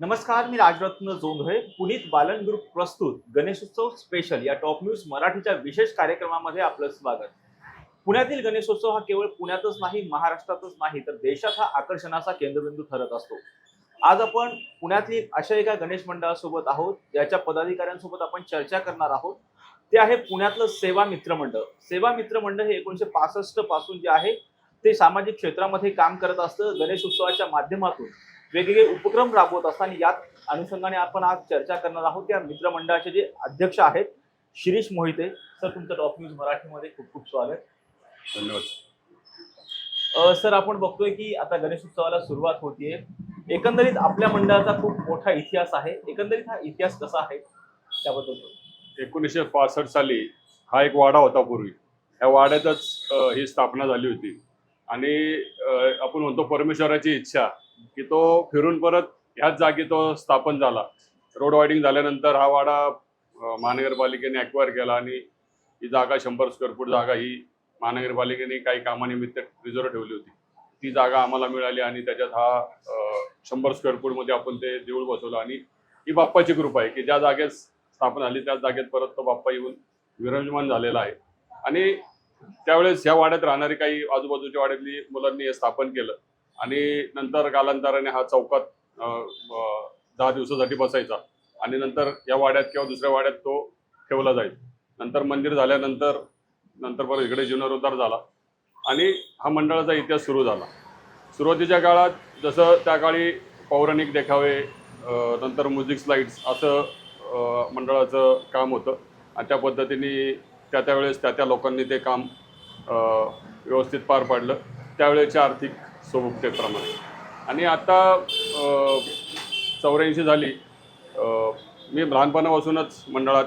नमस्कार मी राजरत्न जोंधळे पुनीत बालन ग्रुप प्रस्तुत गणेशोत्सव स्पेशल या टॉप न्यूज मराठीच्या विशेष कार्यक्रमामध्ये आपलं स्वागत. पुण्यातील गणेशोत्सव हा केवळ पुण्यातच नाही महाराष्ट्रातच नाही तर देशात हा आकर्षणाचा केंद्रबिंदू ठरत असतो. आज आपण पुण्यातील अशा एका गणेश मंडळासोबत आहोत याच्या पदाधिकाऱ्यांसोबत आपण चर्चा करणार आहोत. ते आहे पुण्यातलं सेवा मित्र मंडळ. सेवा मित्र मंडळ हे एकोणीशे पासष्टपासून जे आहे ते सामाजिक क्षेत्रामध्ये काम करत असतं. गणेश उत्सवाच्या माध्यमातून वेगवेगळे उपक्रम राबवत असतात आणि याच अनुषंगाने आपण आज चर्चा करणार आहोत. त्या मित्रमंडळाचे जे अध्यक्ष आहेत शिरीष मोहिते सर तुमचं टॉप न्यूज मराठीमध्ये खूप खूप स्वागत. धन्यवाद. सर आपण बघतोय की आता गणेश उत्सवाला सुरुवात होतीये. एकंदरीत आपल्या मंडळाचा खूप मोठा इतिहास आहे. एकंदरीत हा इतिहास कसा आहे? त्याबद्दल. एकोणीसशे पासष्ट साली हा एक वाडा होता पूर्वी. ह्या वाड्यातच ही स्थापना झाली होती. आणि आपण म्हणतो परमेश्वराची इच्छा. की तो फिरून परत ह्याच जागी तो स्थापन झाला. रोड वायडिंग झाल्यानंतर हा वाडा महानगरपालिकेने ॲक्वायर केला आणि ही जागा शंभर स्क्वेअर फूट जागा ही महानगरपालिकेने काही कामानिमित्त रिझर्व ठेवली होती. ती जागा आम्हाला मिळाली आणि त्याच्यात हा शंभर स्क्वेअर फूटमध्ये आपण ते देऊळ बसवलं आणि ही बाप्पाची कृपा आहे की ज्या जागेत स्थापन झाली त्याच जागेत परत तो बाप्पा येऊन विराजमान झालेला आहे. आणि त्यावेळेस ह्या वाड्यात राहणारी काही आजूबाजूच्या वाड्यातली मुलांनी हे स्थापन केलं. आणि नंतर कालांतराने हा चौकात दहा दिवसासाठी बसायचा. आणि नंतर या वाड्यात किंवा दुसऱ्या वाड्यात तो ठेवला जाईल. नंतर मंदिर झाल्यानंतर नंतर परत इकडे जीवनरोद्धार झाला. आणि हा मंडळाचा इतिहास सुरू झाला. सुरुवातीच्या काळात जसं त्या काळी पौराणिक देखावे नंतर म्युझिक स्लाइड्स असं मंडळाचं काम होतं. आणि त्या पद्धतीने त्या त्यावेळेस त्या त्या लोकांनी ते काम व्यवस्थित पार पाडलं. त्यावेळेच्या आर्थिक सोबतेप्रमाणे आणि आता चौऱ्याऐंशी झाली. मी लहानपणापासूनच मंडळात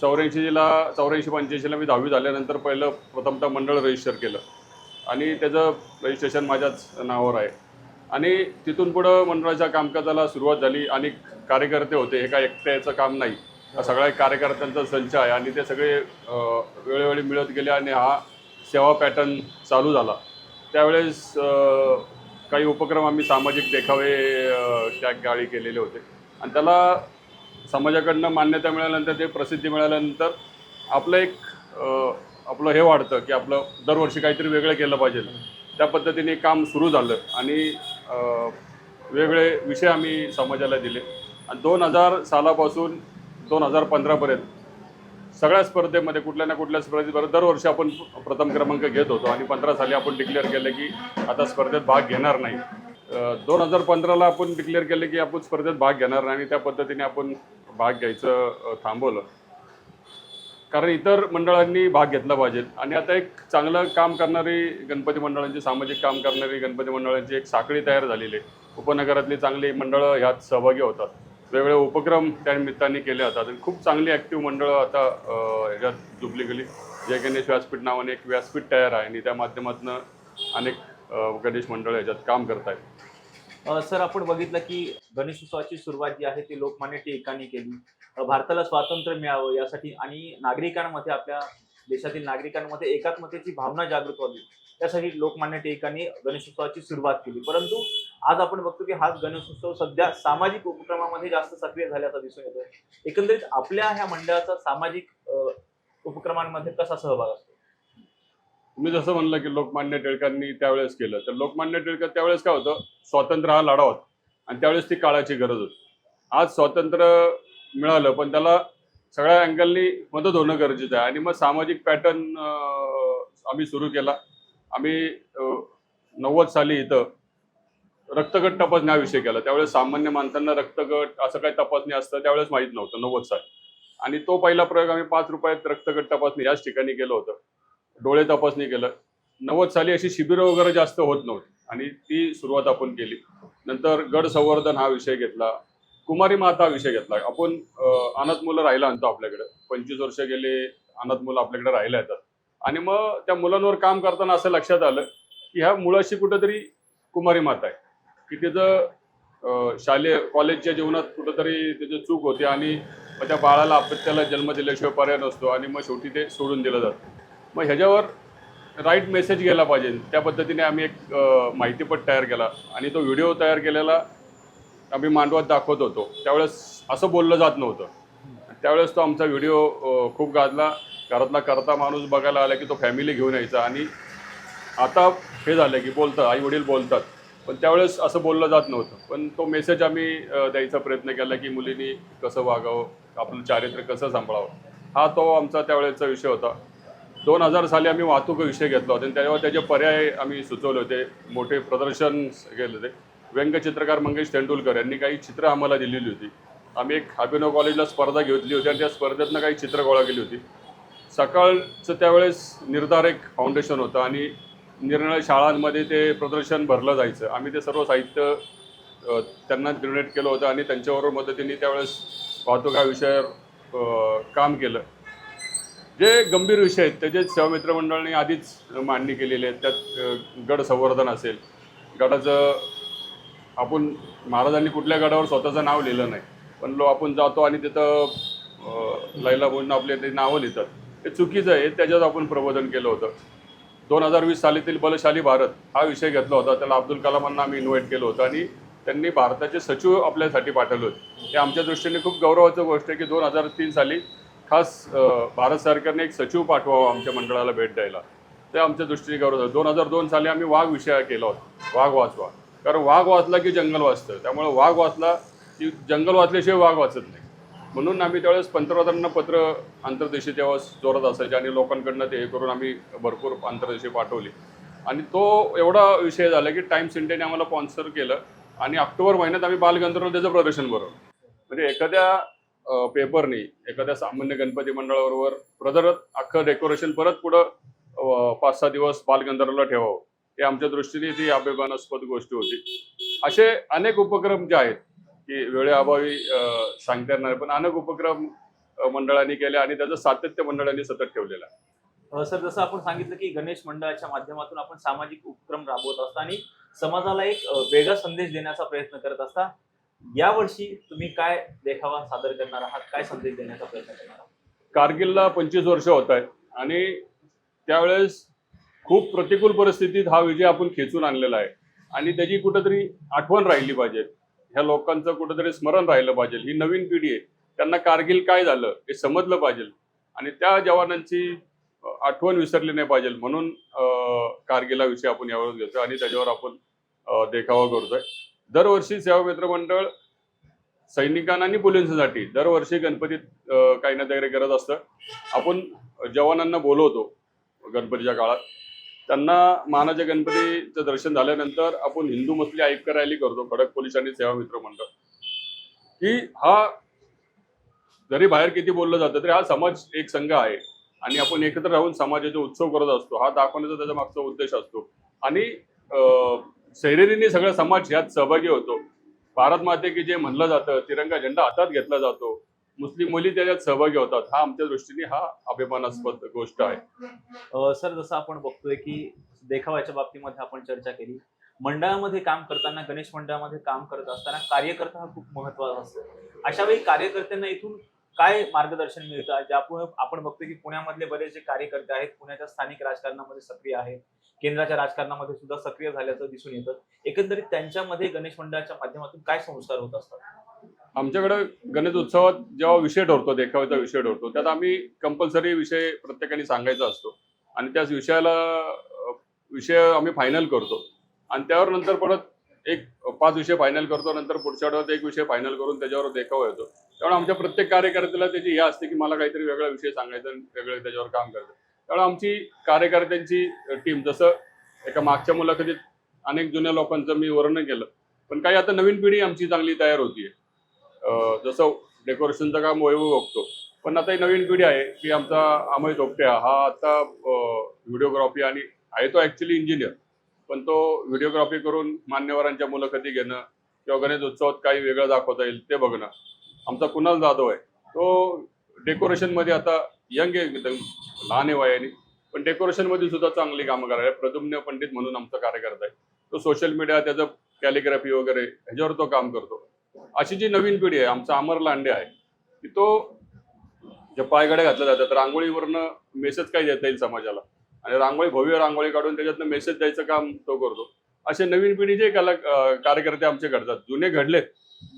चौऱ्याऐंशीला चौऱ्याऐंशी पंच्याऐंशीला मी दहावी झाल्यानंतर पहिलं प्रथमतः मंडळ रजिस्टर केलं. आणि त्याचं रजिस्ट्रेशन माझ्याच नावावर आहे. आणि तिथून पुढं मंडळाच्या कामकाजाला सुरुवात झाली. आणि कार्यकर्ते होते. हे काय एकट्याचं काम नाही. हा सगळ्या कार्यकर्त्यांचा संच आहे. आणि ते सगळे वेळोवेळी मिळत गेले आणि हा सेवा पॅटर्न चालू झाला. त्यावेळेस काही उपक्रम आम्ही सामाजिक देखावे त्या गाळी केलेले होते. आणि त्याला समाजाकडनं मान्यता मिळाल्यानंतर ते प्रसिद्धी मिळाल्यानंतर आपलं एक आपलं हे वाढतं की आपलं दरवर्षी काहीतरी वेगळं केलं पाहिजे. त्या पद्धतीने काम सुरू झालं आणि वेगळे विषय आम्ही समाजाला दिले. आणि दोन हजार सालापासून दोन हजार पंधरापर्यंत सगळ्या स्पर्धेमध्ये कुठल्या ना कुठल्या स्पर्धेत दरवर्षी आपण प्रथम क्रमांक घेत होतो आणि पंधरा साली आपण डिक्लेअर केलं की आता स्पर्धेत भाग घेणार नाही. दोन हजार पंधराला आपण डिक्लेअर केलं की आपण स्पर्धेत भाग घेणार नाही आणि त्या पद्धतीने आपण भाग घ्यायचं थांबवलं. कारण इतर मंडळांनी भाग घेतला पाहिजे. आणि आता एक चांगलं काम करणारी गणपती मंडळांची सामाजिक काम करणारी गणपती मंडळांची एक साखळी तयार झालेली आहे. उपनगरातली चांगली मंडळं ह्यात सहभागी होतात. वेगवेगळे उपक्रम त्या निमित्ताने केले जातात. आणि खूप चांगली ॲक्टिव्ह मंडळं आता ह्याच्यात जुबली गेली. जय गणेश व्यासपीठ नावाने एक व्यासपीठ तयार आहे आणि त्या माध्यमातून अनेक गणेश मंडळं ह्याच्यात काम करत आहेत सर आपण बघितलं की गणेश उत्सवाची सुरुवात जी आहे ती लोकमान्य टिळकांनी केली. भारताला स्वातंत्र्य मिळावं यासाठी आणि नागरिकांमध्ये आपल्या देशातील नागरिकांमध्ये एकात्मतेची भावना जागृत व्हावी. त्यासाठी लोकमान्य टिळकांनी गणेशोत्सवाची सुरुवात केली. परंतु आज आपण बघतो की हा गणेशोत्सव सध्या सामाजिक उपक्रमामध्ये जास्त सक्रिय झाल्याचा दिसून येतोय. एकंदरीत आपल्या ह्या मंडळाचा सामाजिक उपक्रमांमध्ये कसा सहभाग असतो? तुम्ही जसं म्हणलं की लोकमान्य टिळकांनी त्यावेळेस केलं. तर लोकमान्य टिळक त्यावेळेस काय होतं? स्वातंत्र्य हा लढा होता. आणि त्यावेळेस ती काळाची गरज होती. आज स्वातंत्र्य मिळालं पण त्याला सगळ्या अँगलनी मदत होणं गरजेचं आहे. आणि मग सामाजिक पॅटर्न आम्ही सुरू केला. आम्ही नव्वद साली इथं रक्तगट तपासणी हा विषय केला. त्यावेळेस सामान्य माणसांना रक्तगट असं काही तपासणी असतं त्यावेळेस माहीत नव्हतं नव्वद साली. आणि तो पहिला प्रयोग आम्ही पाच रुपयात रक्तगट तपासणी याच ठिकाणी केलं होतं. डोळे तपासणी केलं. नव्वद साली अशी शिबिरं वगैरे जास्त होत नव्हती. आणि ती सुरुवात आपण केली. नंतर गड संवर्धन हा विषय घेतला. कुमारी माता हा विषय घेतला. आपण अनाथ मुलं राहिला आणतो आपल्याकडे. पंचवीस वर्ष गेले अनाथ मुलं आपल्याकडे राहिला येतात आणि मग त्या मुलांवर काम करताना असं लक्षात आलं की ह्या मुळाशी कुठंतरी कुमारी माता आहे. की तिचं शालेय कॉलेजच्या जीवनात कुठंतरी त्याची चूक होते आणि मग त्या बाळाला अपत्याला जन्म दिल्याशिवाय पर्याय नसतो आणि मग शेवटी ते सोडून दिलं जातं. मग ह्याच्यावर राईट मेसेज गेला पाहिजे. त्या पद्धतीने आम्ही एक माहितीपट तयार केला आणि तो व्हिडिओ तयार केलेला आम्ही मांडवात दाखवत होतो. त्यावेळेस असं बोललं जात नव्हतं. त्यावेळेस तो आमचा व्हिडिओ खूप गाजला. घरातला करता माणूस बघायला आला की तो फॅमिली घेऊन यायचा आणि आता हे झालं की बोलतात आई वडील बोलतात. पण त्यावेळेस असं बोललं जात नव्हतं. पण तो मेसेज आम्ही द्यायचा प्रयत्न केला की मुलींनी कसं वागावं आपलं चारित्र्य कसं सांभाळावं. हा तो आमचा त्यावेळेचा विषय होता. दोन हजार साली आम्ही वाहतूक विषय घेतला होता आणि त्याच्यावर त्याचे पर्याय आम्ही सुचवले होते. मोठे प्रदर्शन केले होते. व्यंगचित्रकार मंगेश तेंडुलकर यांनी काही चित्रं आम्हाला दिलेली होती. आम्ही एक अभिनव कॉलेजला स्पर्धा घेतली होती आणि त्या स्पर्धेतनं काही चित्र गोळा केली होती. सकाळचं त्यावेळेस निर्धार एक फाउंडेशन होतं आणि निर्णय शाळांमध्ये ते प्रदर्शन भरलं जायचं. आम्ही ते सर्व साहित्य त्यांना डोनेट केलं होतं आणि त्यांच्याबरोबर मदतीने त्यावेळेस वाहतूक हा विषयावर काम केलं. जे गंभीर विषय आहेत त्याचे सेवा मंडळाने आधीच मांडणी केलेली आहे त्यात गड संवर्धन असेल गडाचं आपण महाराजांनी कुठल्या गडावर स्वतःचं नाव लिहिलं नाही पण लो आपण जातो आणि तिथं लैला बोलून आपले ते नावं लिहितात. हे चुकीचं आहे त्याच्यात आपण प्रबोधन केलं होतं. दोन हजार वीस सालीतील बलशाली भारत हा विषय घेतला होता त्याला अब्दुल कलामांना आम्ही इन्व्हाइट केलं होतं आणि त्यांनी भारताचे सचिव आपल्यासाठी पाठवले होते. हे आमच्या दृष्टीने खूप गौरवाचं गोष्ट आहे की दोन हजार तीन साली खास भारत सरकारने एक सचिव पाठवावा आमच्या मंडळाला भेट द्यायला. ते आमच्या दृष्टीने गौरव होतं दोन हजार दोन साली आम्ही वाघ विषय केला होता. वाघ वाचवा. कारण वाघ वाचला की जंगल वाचतं. त्यामुळे वाघ वाचला की जंगल वाचल्याशिवाय वाघ वाचत नाही. म्हणून आम्ही त्यावेळेस पंतप्रधानांना पत्र आंतरदेशी तेव्हा जोरात असायचे आणि लोकांकडनं ते हे करून आम्ही भरपूर आंतरदेशी पाठवली. आणि तो एवढा विषय झाला की टाइम्स इंडियाने आम्हाला स्पॉन्सर केलं आणि ऑक्टोबर महिन्यात आम्ही बालगंधर्व त्याचं प्रदर्शन भरवलं. म्हणजे एखाद्या पेपरनी एखाद्या सामान्य गणपती मंडळाबरोबर प्रदरत अख्खं डेकोरेशन परत पुढं पाच सहा दिवस बालगंधर्वला ठेवावं. हे आमच्या दृष्टीने ती अभिमानास्पद गोष्ट होती. असे अनेक उपक्रम जे आहेत की वेळेअभावी सांगता येणार पण अनेक उपक्रम मंडळांनी केले आणि त्याचं सातत्य मंडळांनी सतत ठेवलेलं आहे. सर जसं आपण सांगितलं की गणेश मंडळाच्या माध्यमातून आपण सामाजिक उपक्रम राबवत असता आणि समाजाला एक वेगळा संदेश देण्याचा प्रयत्न करत असता यावर्षी तुम्ही काय देखावा सादर करणार आहात? काय संदेश देण्याचा प्रयत्न करणार आहात? कारगिलला पंचवीस वर्ष होत आहेत आणि त्यावेळेस खूप प्रतिकूल परिस्थितीत हा विजय आपण खेचून आणलेला आहे. आणि त्याची कुठेतरी आठवण राहिली पाहिजे. ह्या लोकांचं कुठेतरी स्मरण राहिलं पाहिजे. ही नवीन पिढी आहे. त्यांना कारगिल काय झालं हे समजलं पाहिजे. आणि त्या जवानांची आठवण विसरली नाही पाहिजे. म्हणून कारगिला विषय आपण यावर घेतो आणि त्याच्यावर आपण देखावा करतोय. दरवर्षी सेवा मित्र मंडळ सैनिकांना आणि पोलिसांसाठी दरवर्षी गणपतीत काही ना काही करत असतं. आपण जवानांना बोलवतो गणपतीच्या काळात. त्यांना मानाच्या गणपतीचं दर्शन झाल्यानंतर आपण हिंदू मुस्लिम ऐक्य रॅली करतो खडक पोलीस आणि सेवा मित्र मंडळ. की हा जरी बाहेर किती बोललं जातं तरी हा समाज एक संघ आहे. आणि आपण एकत्र राहून समाजाचे उत्सव करत असतो. हा दाखवण्याचा त्याचा मागचा उद्देश असतो. आणि अं, सैरेरीने सगळा समाज यात सहभागी होतो. भारत माते की जे म्हणलं जातं तिरंगा झेंडा हातात घेतला जातो. मुस्लिम मुली त्याच्यात सहभागी होतात. हा आमच्या दृष्टीने हा अभिमानास्पद गोष्ट आहे. सर जसं आपण बघतोय की देखाव्याच्या बाबतीमध्ये आपण चर्चा केली. मंडळामध्ये काम करताना गणेश मंडळामध्ये काम करत असताना कार्यकर्ता हा खूप महत्त्वाचा असतो. अशा वेळी कार्यकर्त्यांना इथून काय मार्गदर्शन मिळतं? ज्यापुढे आपण बघतोय की पुण्यामधले बरेच जे कार्यकर्ते आहेत. पुण्याच्या स्थानिक राजकारणामध्ये सक्रिय आहेत. केंद्राच्या राजकारणामध्ये सुद्धा सक्रिय झाल्याचं दिसून येतं. एकंदरीत त्यांच्यामध्ये गणेश मंडळाच्या माध्यमातून काय संस्कार होत असतात? आमच्याकडे गणेश उत्सवात जेव्हा विषय ठरतो देखाव्याचा विषय ठरतो त्यात आम्ही कंपल्सरी विषय प्रत्येकाने सांगायचा असतो. आणि त्याच विषयाला विषय आम्ही फायनल करतो. आणि त्यावर नंतर परत एक पाच विषय फायनल करतो नंतर पुढच्या आठवड्यात एक विषय फायनल करून त्याच्यावर देखावा येतो. त्यामुळे आमच्या प्रत्येक कार्यकर्त्याला त्याची हे असते की मला काहीतरी वेगळा विषय सांगायचा आणि वेगळं त्याच्यावर काम करायचं. त्यामुळे आमची कार्यकर्त्यांची टीम जसं एका मागच्या मुलाखतीत अनेक जुन्या लोकांचं मी वर्णन केलं. पण काही आता नवीन पिढी आमची चांगली तयार होतीये. जसं डेकोरेशनचं काम वैभव बघतो. पण आता ही नवीन पिढी आहे की आमचा अमय धोपटे हा आता व्हिडिओग्राफी आणि आहे तो ॲक्च्युली इंजिनियर पण तो व्हिडिओग्राफी करून मान्यवरांच्या मुलाखती घेणं किंवा गणेश उत्सवात काही वेगळं दाखवता येईल ते बघणं. आमचा कुणाल जाधव आहे. तो डेकोरेशनमध्ये आता यंग आहे एकदम लहान आहे वयाने. पण डेकोरेशनमध्ये सुद्धा चांगली कामं करायला प्रदुम्न पंडित म्हणून आमचा कार्यकर्ता आहे. तो सोशल मीडिया त्याचं कॅलिग्राफी वगैरे ह्याच्यावर तो काम करतो. अशी जी नवीन पिढी आहे आमचा अमर लांडे आहे की तो ज्या पायगड्या घातल्या जातात रांगोळीवरनं मेसेज काय देता येईल समाजाला. आणि रांगोळी भव्य रांगोळी काढून त्याच्यातनं मेसेज द्यायचं काम तो करतो. असे नवीन पिढीचे कला कार्यकर्ते आमचे घडतात जुने घडलेत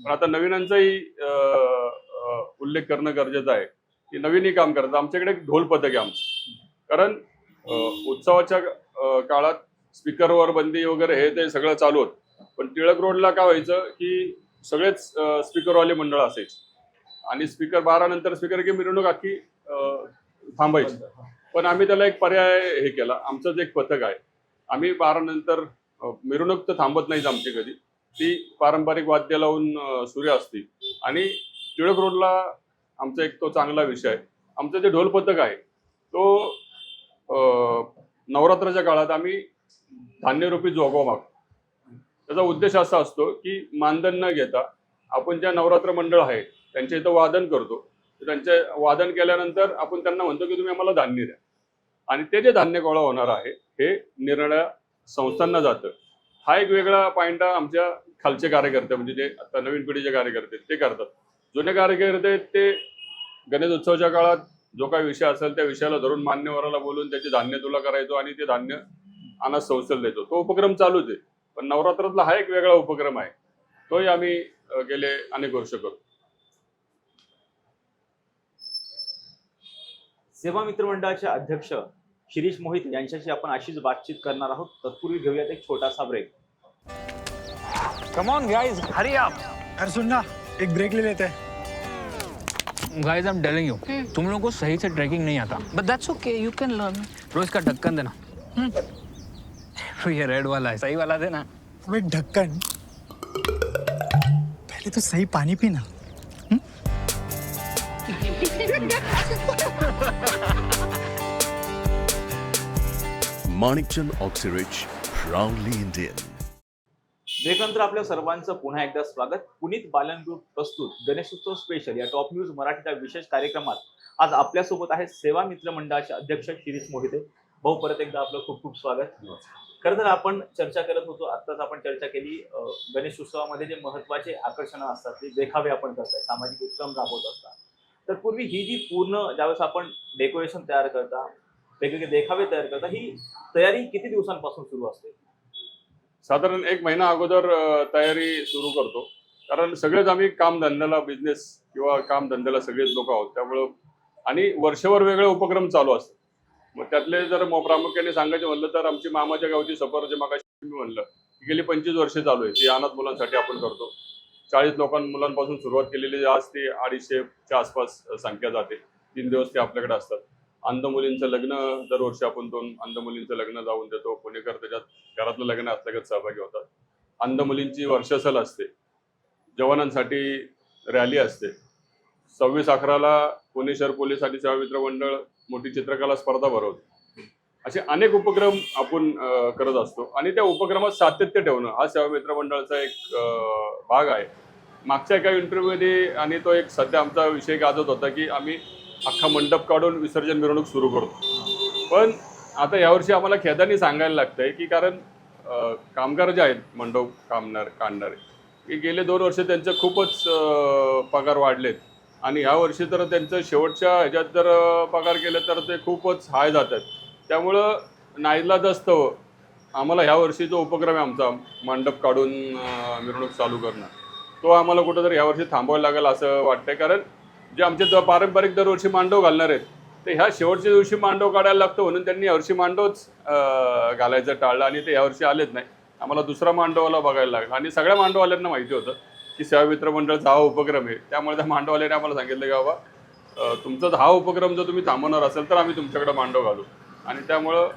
पण आता नवीनांचाही उल्लेख करणं गरजेचं आहे की नवीनही काम करतात. आमच्याकडे एक ढोल पथक आहे आमचं. कारण उत्सवाच्या काळात स्पीकरवर बंदी वगैरे हे ते सगळं चालू होत. पण टिळक रोडला काय व्हायचं की सगळेच स्पीकरवाले मंडळ असायचे. आणि स्पीकर बारा नंतर स्पीकर की मिरवणूक अख्खी थांबायची. पण आम्ही त्याला एक पर्याय हे केला. आमचंच एक पथक आहे आम्ही बारा नंतर मिरवणूक तर थांबत नाहीच आमची कधी. ती पारंपरिक वाद्य लावून सूर्य असते. आणि टिळक रोडला आमचा एक तो चांगला विषय आहे. आमचं जे ढोल पथक आहे तो नवरात्राच्या काळात आम्ही धान्यरूपी जोगवा मागतो. त्याचा उद्देश असा असतो की मानधन न घेता आपण ज्या नवरात्र मंडळ आहे त्यांच्या इथं वादन करतो. त्यांचे वादन केल्यानंतर आपण त्यांना म्हणतो की तुम्ही आम्हाला धान्य द्या. आणि ते जे धान्य गोळा होणार आहे हे निरनिळ्या संस्थांना जातं. हा एक वेगळा पॉईंट आमच्या खालचे कार्यकर्ते म्हणजे जे आता नवीन पिढीचे कार्यकर्ते ते करतात. जुने कार्यकर्ते आहेत, ते गणेश उत्सवाच्या काळात जो काही विषय असेल त्या विषयाला धरून मान्यवराला बोलून त्याचे धान्य तुला करायचो आणि ते धान्य आणा संस्थेला देतो. तो उपक्रम चालूच आहे. पण नवरात्रातला हा एक वेगळा उपक्रम आहे. तोही आम्ही गेले अनेक वर्ष करतो सेवा मित्र मंडळाचे अध्यक्ष शिरीष मोहिते यांच्याशी आपण अशीच बातचीत करणार आहोत. तत्पूर्वी घेऊयात एक छोटासा break come on guys hurry up अरे सुन ना एक ब्रेक ले लेते. हैं guys I am telling you तुम लोगों को सही से ट्रैकिंग नहीं आता. But that's okay, you can learn. रोज का ढक्कन देना. तो ये रेड वाला है। सही वाला देना अबे ढक्कन। पहले तो सही पानी पीना Manikchand Oxyrich, proudly Indian. ब्रेकनंतर आपल्या सर्वांचं पुन्हा एकदा स्वागत. पुनीत बालन ग्रुप प्रस्तुत गणेशोत्सव स्पेशल या टॉप न्यूज मराठीच्या विशेष कार्यक्रमात. आज आपल्यासोबत आहे सेवा मित्र मंडळाचे अध्यक्ष शिरीष मोहिते. भाऊ परत एकदा आपलं खूप खूप स्वागत. खरं तर आपण चर्चा करत होतो आत्ताच आपण चर्चा केली गणेश उत्सवामध्ये जे महत्त्वाचे आकर्षण असतात ते देखावे आपण करताय सामाजिक उपक्रम राबवत असतात. तर पूर्वी ही जी पूर्ण ज्यावेळेस आपण डेकोरेशन तयार करता वेगवेगळे देखावे तयार करता ही तयारी किती दिवसांपासून सुरू असते? साधारण एक महिना अगोदर तयारी सुरू करतो. कारण सगळेच आम्ही कामधंद्याला बिझनेस किंवा कामधंद्याला सगळेच लोक आहोत त्यामुळं आणि वर्षभर वेगळे उपक्रम चालू असतात. मग त्यातले जर प्रामुख्याने सांगायचे म्हणलं तर आमची मामाच्या गावची सफर जे मागाशी मी म्हणलं गेली पंचवीस वर्षे चालू आहे. ती अनाथ मुलांसाठी आपण करतो. चाळीस लोकां मुलांपासून सुरुवात केलेली आज ती अडीचशेच्या आसपास संख्या जाते. तीन दिवस ते आपल्याकडे असतात. अंध मुलींचं लग्न दरवर्षी आपण दोन अंध मुलींचं लग्न जाऊन देतो. पुणेकर त्याच्यात घरातलं लग्न असल्यागत सहभागी होतात. अंध मुलींची वर्षसल असते. जवानांसाठी रॅली असते. सव्वीस अकराला पुणे शहर पोलीस आणि सेवा मित्र मंडळ मोठी चित्रकला स्पर्धा भरवते. असे अनेक उपक्रम आपण करत असतो. आणि त्या उपक्रमात सातत्य ठेवणं हा सेवा मित्र मंडळाचा एक भाग आहे. मागच्या एका इंटरव्ह्यूमध्ये आणि तो एक सध्या आमचा विषय गाजत होता की आम्ही अख्खा मंडप काढून विसर्जन मिरवणूक सुरू करतो. पण आता यावर्षी आम्हाला खेदानी सांगायला लागतंय की कारण कामगार जे आहेत मंडप कामणार काढणारे की गेले दोन वर्ष त्यांचे खूपच पगार वाढलेत. आणि ह्या वर्षी तर त्यांचं शेवटच्या ह्याच्यात जर पगार केले तर ते खूपच हाय जातात त्यामुळं नाईलाज असतं. आम्हाला ह्या वर्षी जो उपक्रम आहे आमचा मंडप काढून मिरवणूक चालू करणं तो आम्हाला कुठंतरी ह्यावर्षी थांबवायला लागेल असं वाटतंय. कारण जे आमचे द- पारंपरिक दरवर्षी मांडव घालणार आहेत ते ह्या शेवटच्या दिवशी मांडव काढायला लागतो म्हणून त्यांनी यावर्षी मांडवच घालायचं टाळलं आणि ते यावर्षी आलेच नाही. आम्हाला दुसरा मांडवाला बघायला लागला. आणि सगळ्या मांडववाल्यांना माहिती होतं. की सेवा मित्र मंडळाचा हा उपक्रम आहे. त्यामुळे त्या मांडववाल्याने आम्हाला सांगितलं की बाबा तुमचा हा उपक्रम जर तुम्ही थांबवणार असेल तर आम्ही तुमच्याकडे मांडव घालू. आणि त्यामुळं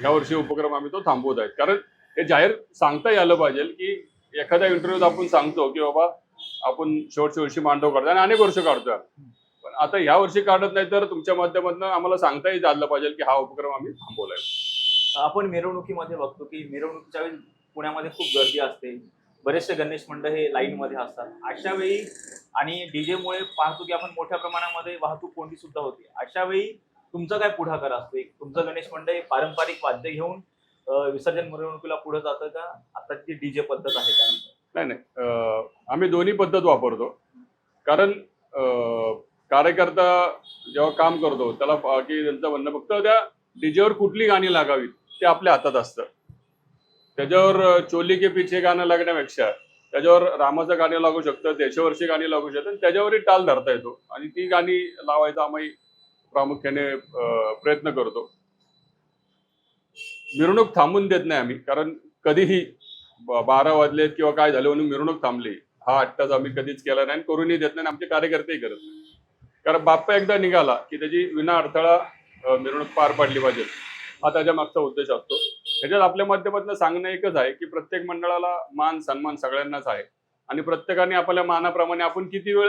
ह्या वर्षी उपक्रम आम्ही तो थांबवत आहेत. कारण हे जाहीर सांगता आलं पाहिजे की एखाद्या इंटरव्ह्यूत आपण सांगतो की बाबा आपण शेवटच्या वर्षी मांडव काढतो आणि अनेक वर्ष काढतोय. पण आता ह्या वर्षी काढत नाही तर तुमच्या माध्यमातून आम्हाला सांगताही झालं पाहिजे की हा उपक्रम आम्ही थांबवलाय. आपण मिरवणुकीमध्ये बघतो की मिरवणुकीच्या वेळी पुण्यामध्ये खूप गर्दी असते. बरेचसे गणेश मंडळ हे लाईन मध्ये असतात. अशा वेळी आणि डीजे मुळे पाहतो की आपण मोठ्या प्रमाणामध्ये वाहतूक कोंडी सुद्धा होते. अशा वेळी तुमचा काय पुढाकार असतो? एक तुमचं गणेश मंडळ हे पारंपरिक वाद्य घेऊन विसर्जन मिरवणुकीला पुढे जातं का? आताची डीजे पद्धत आहे त्यानंतर नाही नाही. आम्ही दोन्ही पद्धत वापरतो. कारण कार्यकर्ता जेव्हा काम करतो त्याला की त्यांचं म्हणणं फक्त त्या डीजेवर कुठली गाणी लागावीत ते आपल्या हातात असतं. त्याच्यावर चोली के पिछे गाणं लागण्यापेक्षा त्याच्यावर रामाचं गाणी लागू शकतं देशावरची गाणी लागू शकतं आणि त्याच्यावरही टाल धरता येतो. आणि ती गाणी लावायचा आम्ही प्रामुख्याने प्रयत्न करतो. मिरवणूक थांबून देत नाही आम्ही कारण कधीही बारा वाजलेत किंवा काय झालं म्हणून मिरवणूक थांबली. हा अट्टाच आम्ही कधीच केला नाही आणि करूनही देत नाही आमचे कार्यकर्तेही करत नाही. कारण बाप्पा एकदा निघाला की त्याची विना अडथळा मिरवणूक पार पाडली पाहिजे. हा त्याच्या मागचा उद्देश असतो. त्याच्यात आपल्या माध्यमातून सांगणं एकच आहे की प्रत्येक मंडळाला मान सन्मान सगळ्यांनाच आहे. आणि प्रत्येकाने आपल्या मानाप्रमाणे आपण किती वेळ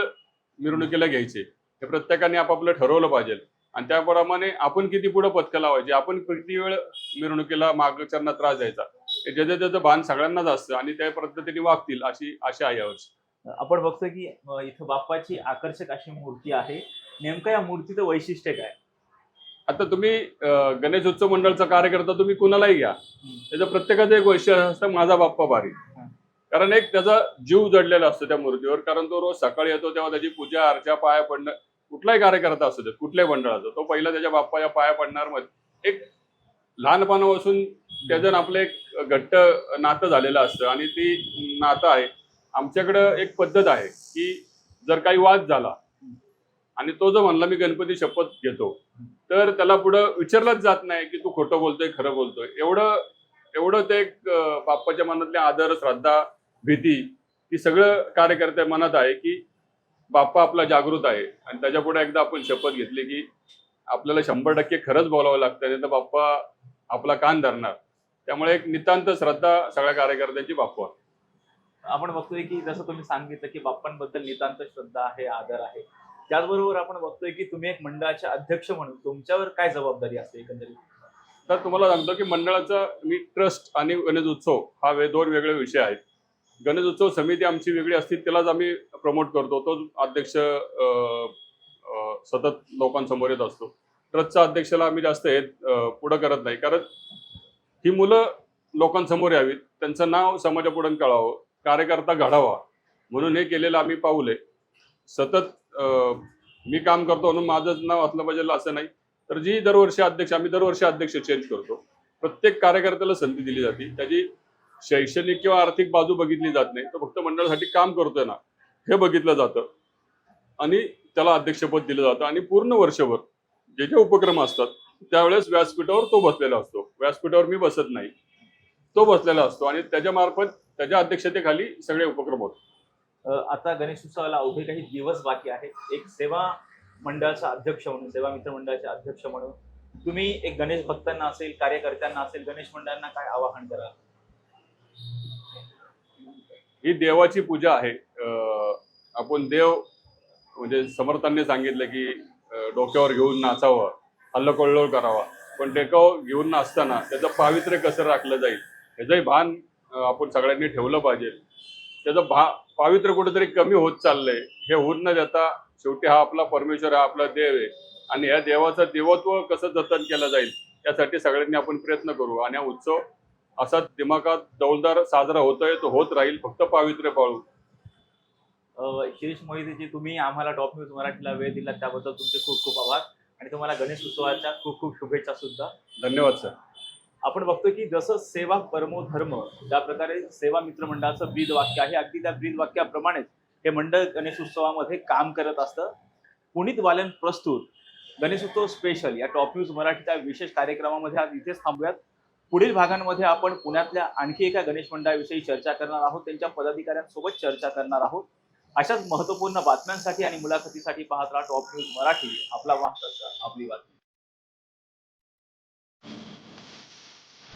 मिरवणुकीला घ्यायचे हे प्रत्येकाने आपापलं ठरवलं पाहिजे. आणि त्याप्रमाणे आपण किती पुढे पथकं लावायची आपण किती वेळ मिरवणुकीला मागच्यांना त्रास द्यायचा ज्याचं त्याचं भान सगळ्यांनाच असतं आणि त्या पद्धतीने वागतील अशी आशा आहे यावर्षी. आपण बघतो की इथं बाप्पाची आकर्षक अशी मूर्ती आहे. नेमकं या मूर्तीचं वैशिष्ट्य काय? आता तुम्ही गणेश उत्सव मंडळचा कार्यकर्ता तुम्ही कुणालाही घ्या. त्याचं प्रत्येकाचं एक वैशिष्ट्य असतं माझा बाप्पा भारी. कारण एक त्याचा जीव जडलेला असतो त्या मूर्तीवर कारण तो रोज सकाळी येतो तेव्हा त्याची पूजा अर्चा पाया पडणं कुठलाही कार्यकर्ता असतो कुठल्याही मंडळाचा तो पहिला त्याच्या बाप्पाच्या पाया पडणार मध्ये. एक लहानपणापासून त्याचं आपलं एक घट्ट नातं झालेलं असतं आणि ती नातं आहे. आमच्याकडं एक पद्धत आहे की जर काही वाद झाला आणि तो जो म्हणला मी गणपती शपथ घेतो तर त्याला पुढं विचारलंच जात नाही की तू खोटं बोलतोय खरं बोलतोय. एवढं एवढं ते एक बाप्पाच्या मनातले आदर श्रद्धा भीती ही सगळं कार्यकर्त्या मनात आहे की बाप्पा आपला जागृत आहे. आणि त्याच्या पुढे एकदा आपण शपथ घेतली की आपल्याला शंभर टक्के खरंच बोलावं लागतं नाही तर बाप्पा आपला कान धरणार. त्यामुळे एक नितांत श्रद्धा सगळ्या कार्यकर्त्यांची बाप्पा. आपण बघतोय की जसं तुम्ही सांगितलं की बाप्पांबद्दल नितांत श्रद्धा आहे आदर आहे. त्याचबरोबर आपण बघतोय की तुम्ही एक मंडळाचे अध्यक्ष म्हणून तुमच्यावर काय जबाबदारी असते एकंदरीत? तर तुम्हाला सांगतो की मंडळाचा मी ट्रस्ट आणि गणेश उत्सव हा वे दोन वेगळे विषय आहेत. गणेश उत्सव समिती आमची वेगळी असते त्यालाच आम्ही प्रमोट करतो. तोच अध्यक्ष अं, सतत लोकांसमोर येत असतो. ट्रस्टचा अध्यक्षाला आम्ही जास्त हे पुढं करत नाही. कारण ही मुलं लोकांसमोर यावीत. त्यांचं नाव समाजापुढं कळावं. कार्यकर्ता घडावा. म्हणून हे केलेलं आम्ही पाहुले सतत मी काम करतो म्हणून माझंच नाव असलं पाहिजे असं नाही. तर जी दरवर्षी अध्यक्ष आम्ही दरवर्षी अध्यक्ष चेंज करतो. प्रत्येक कार्यकर्त्याला संधी दिली जाते. त्याची शैक्षणिक किंवा आर्थिक बाजू बघितली जात नाही. तो फक्त मंडळासाठी काम करतोय ना हे बघितलं जातं. आणि त्याला अध्यक्षपद दिलं जातं. आणि पूर्ण वर्षभर जे जे उपक्रम असतात त्यावेळेस व्यासपीठावर तो बसलेला असतो. व्यासपीठावर मी बसत नाही. तो बसलेला असतो. आणि त्याच्या मार्फत त्याच्या अध्यक्षतेखाली सगळे उपक्रम होतात. आता गणेश उत्सवाला अवघे काही दिवस बाकी आहेत. एक सेवा मंडळाचा अध्यक्ष म्हणून सेवा मित्र मंडळाचे अध्यक्ष म्हणून तुम्ही एक गणेश भक्तांना असेल कार्यकर्त्यांना असेल गणेश मंडळांना काय आवाहन कराल? ही देवाची पूजा आहे. अं, आपण देव म्हणजे समर्थांनी सांगितलं की डोक्यावर घेऊन नाचावं हल्लकोल्लोळ करावा. पण टेकाव घेऊन नाचताना त्याचं पावित्र्य कसं राखलं जाईल ह्याचंही भान आपण सगळ्यांनी ठेवलं पाहिजे. त्याचं भा पावित्र्य कुठेतरी कमी होत चाललंय. हे होऊन न देता शेवटी हा आपला परमेश्वर हा आपला देव आहे. आणि या देवाचं देवत्व कसं जतन केलं जाईल त्यासाठी सगळ्यांनी आपण प्रयत्न करू. आणि हा उत्सव असा दिमागात डौलदार साजरा होतोय तो होत राहील फक्त पावित्र्य पाळू शिरीष मोहितेजी तुम्ही आम्हाला टॉप न्यूज मराठीला वेळ दिला त्याबद्दल तुमचे खूप खूप आभार. आणि तुम्हाला गणेश उत्सवाच्या खूप खूप शुभेच्छा सुद्धा. धन्यवाद सर. आपण बघतो की जसं सेवा परमो धर्म ज्या प्रकारे सेवा मित्र मंडळाचं ब्रीद वाक्य आहे अगदी त्या ब्रीद वाक्याप्रमाणेच हे मंडळ गणेश उत्सवामध्ये काम करत असतं. पुनीत वालन प्रस्तुत. गणेश उत्सव स्पेशल या टॉप न्यूज मराठीच्या विशेष कार्यक्रमामध्ये आज इथेच थांबूयात. पुढील भागांमध्ये आपण पुण्यातल्या आणखी एका गणेश मंडळाविषयी चर्चा करणार आहोत. त्यांच्या पदाधिकाऱ्यांसोबत चर्चा करणार आहोत. अशाच महत्त्वपूर्ण बातम्यांसाठी आणि मुलाखतीसाठी पाहत राहा टॉप न्यूज मराठी. आपला वाहत आपली बातमी